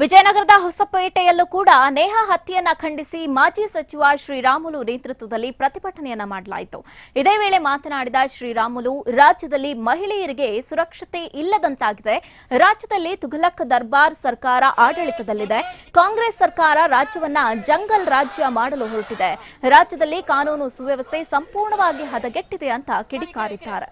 ವಿಜಯನಗರದ ಹೊಸಪೇಟೆಯಲ್ಲೂ ಕೂಡ ನೇಹ ಹತ್ಯೆಯನ್ನು ಖಂಡಿಸಿ ಮಾಜಿ ಸಚಿವ ಶ್ರೀರಾಮುಲು ನೇತೃತ್ವದಲ್ಲಿ ಪ್ರತಿಭಟನೆಯನ್ನು ಮಾಡಲಾಯಿತು. ಇದೇ ವೇಳೆ ಮಾತನಾಡಿದ ಶ್ರೀರಾಮುಲು, ರಾಜ್ಯದಲ್ಲಿ ಮಹಿಳೆಯರಿಗೆ ಸುರಕ್ಷತೆ ಇಲ್ಲದಂತಾಗಿದೆ. ರಾಜ್ಯದಲ್ಲಿ ತುಘಲಕ್ ದರ್ಬಾರ್ ಸರ್ಕಾರ ಆಡಳಿತದಲ್ಲಿದೆ. ಕಾಂಗ್ರೆಸ್ ಸರ್ಕಾರ ರಾಜ್ಯವನ್ನ ಜಂಗಲ್ ರಾಜ್ಯ ಮಾಡಲು ಹೊರಟಿದೆ. ರಾಜ್ಯದಲ್ಲಿ ಕಾನೂನು ಸುವ್ಯವಸ್ಥೆ ಸಂಪೂರ್ಣವಾಗಿ ಹದಗೆಟ್ಟಿದೆ ಅಂತ ಕಿಡಿಕಾರಿದ್ದಾರೆ.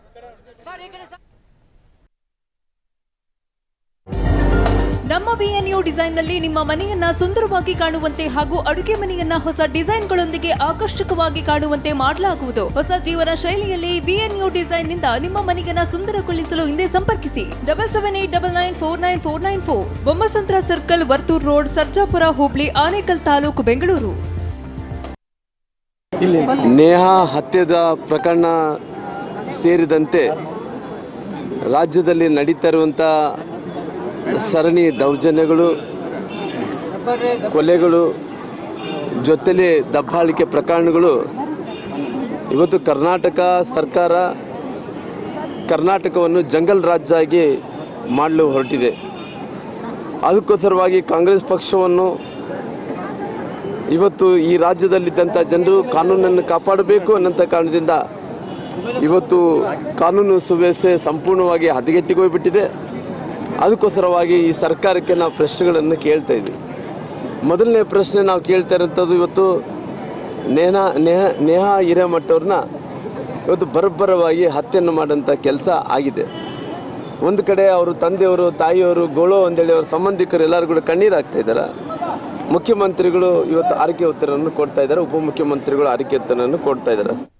ನಮ್ಮ ಬಿಎನ್ಯು ಡಿಸೈನ್ನಲ್ಲಿ ನಿಮ್ಮ ಮನೆಯನ್ನ ಸುಂದರವಾಗಿ ಕಾಣುವಂತೆ ಹಾಗೂ ಅಡುಗೆ ಮನೆಯನ್ನ ಹೊಸ ಡಿಸೈನ್ಗಳೊಂದಿಗೆ ಆಕರ್ಷಕವಾಗಿ ಕಾಣುವಂತೆ ಮಾಡಲಾಗುವುದು. ಹೊಸ ಜೀವನ ಶೈಲಿಯಲ್ಲಿ ವಿಎನ್ಯು ಡಿಸೈನ್ನಿಂದ ನಿಮ್ಮ ಮನೆಯನ್ನ ಸುಂದರಗೊಳಿಸಲು ಹಿಂದೆ ಸಂಪರ್ಕಿಸಿ. Double seven eight double nine four nine four nine four. Bommasandra circle, Varthur road, Sarjapura, ಹೋಬಳಿ, ಆನೇಕಲ್ ತಾಲೂಕು, ಬೆಂಗಳೂರು. ನೇಹಾ ಹತ್ಯೆದ ಪ್ರಕರಣ ಸೇರಿದಂತೆ ರಾಜ್ಯದಲ್ಲಿ ನಡೀತಾ ಇರುವಂಥ ಸರಣಿ ದೌರ್ಜನ್ಯಗಳು, ಕೊಲೆಗಳು, ಜೊತೆಲಿ ದಬ್ಬಾಳಿಕೆ ಪ್ರಕರಣಗಳು. ಇವತ್ತು ಕರ್ನಾಟಕ ಸರ್ಕಾರ ಕರ್ನಾಟಕವನ್ನು ಜಂಗಲ್ ರಾಜ್ಯ ಆಗಿ ಮಾಡಲು ಹೊರಟಿದೆ. ಅದಕ್ಕೋಸ್ಕರವಾಗಿ ಕಾಂಗ್ರೆಸ್ ಪಕ್ಷವನ್ನು ಇವತ್ತು ಈ ರಾಜ್ಯದಲ್ಲಿದ್ದಂಥ ಜನರು ಕಾನೂನನ್ನು ಕಾಪಾಡಬೇಕು ಅನ್ನೋಂಥ ಕಾರಣದಿಂದ ಇವತ್ತು ಕಾನೂನು ಸುವ್ಯವಸ್ಥೆ ಸಂಪೂರ್ಣವಾಗಿ ಹದಗೆಟ್ಟಿಗೆ ಹೋಗ್ಬಿಟ್ಟಿದೆ ಅದಕ್ಕೋಸ್ಕರವಾಗಿ ಈ ಸರ್ಕಾರಕ್ಕೆ ನಾವು ಪ್ರಶ್ನೆಗಳನ್ನು ಕೇಳ್ತಾ ಇದ್ವಿ. ಮೊದಲನೇ ಪ್ರಶ್ನೆ ನಾವು ಕೇಳ್ತಾ ಇರೋಂಥದ್ದು ಇವತ್ತು ನೇಹಾ, ನೇಹ, ನೇಹಾ ಹಿರೇಮಠವ್ರನ್ನ ಇವತ್ತು ಬರಬ್ಬರವಾಗಿ ಹತ್ಯೆಯನ್ನು ಮಾಡೋಂಥ ಕೆಲಸ ಆಗಿದೆ. ಒಂದು ಕಡೆ ಅವರು ತಂದೆಯವರು, ತಾಯಿಯವರು, ಗೋಳೋ ಅಂತೇಳಿ ಅವ್ರ ಸಂಬಂಧಿಕರು ಎಲ್ಲರೂ ಕೂಡ ಕಣ್ಣೀರು ಇದ್ದಾರೆ? ಮುಖ್ಯಮಂತ್ರಿಗಳು ಇವತ್ತು ಆರೈಕೆ ಉತ್ತರವನ್ನು ಕೊಡ್ತಾ ಇದ್ದಾರೆ, ಉಪಮುಖ್ಯಮಂತ್ರಿಗಳು ಆರೈಕೆ ಉತ್ತರವನ್ನು ಕೊಡ್ತಾ ಇದ್ದಾರೆ.